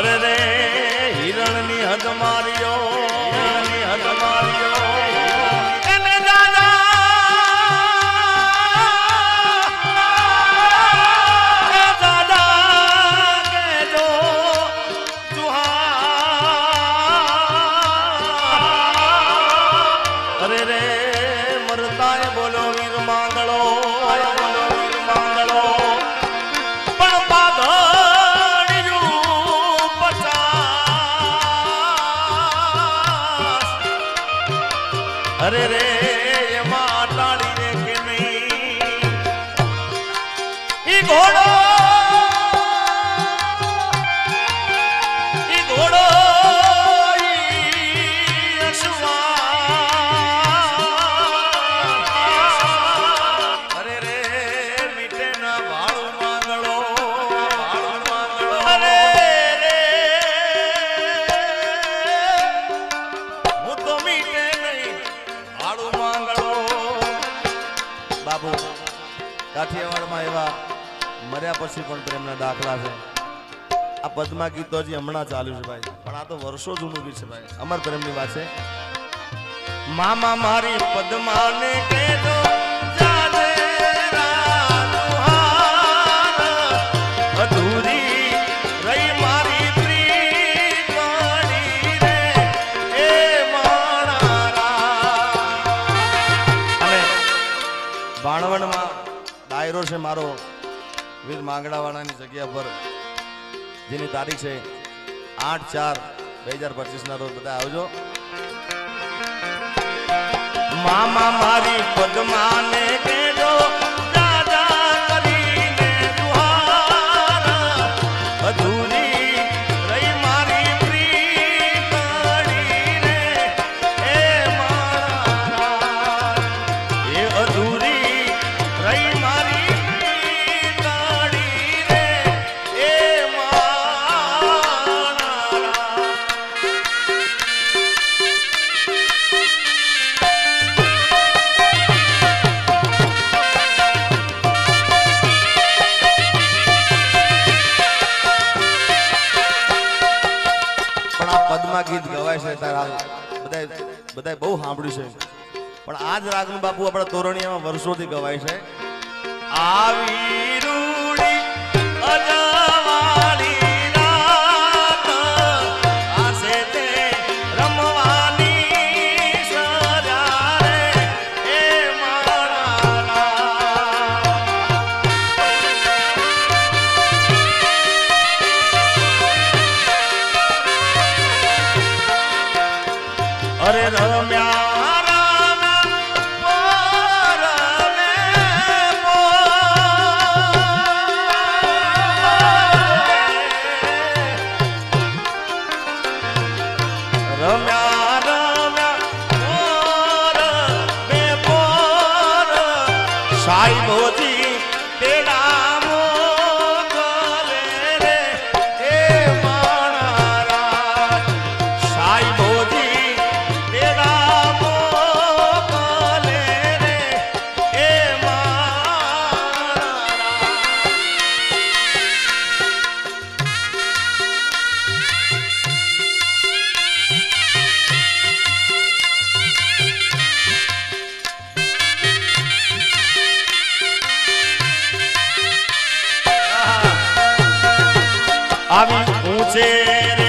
અરે રે હિરણની હદ માર્યો. અરે રે બાબુ કાઠિયાવાડમાં એવા મર્યા પછી પણ પ્રેમના દાખલા છે. આ પદ્મા ગીતો હજી હમણાં ચાલ્યું છે ભાઈ. પણ આ તો વર્ષો જૂનું ગીત છે ભાઈ. અમર પ્રેમની વાત છે. મામા મારી પદ્માને કહેજો. મારો વીર માંગડાવાળાની જગ્યા પર, જેની તારીખ છે આઠ ચાર બે હજાર પચીસ ના રોજ બધા આવજો. મામા મારી પદ્માને પણ ગીત ગવાય છે બધા બધા બહુ સાંભળ્યું છે. પણ આ જ રાગનું બાપુ આપણા તોરણિયામાં વર્ષોથી ગવાય છે. આવી રૂડી મોરે. રમ્યા આવી ઊંચે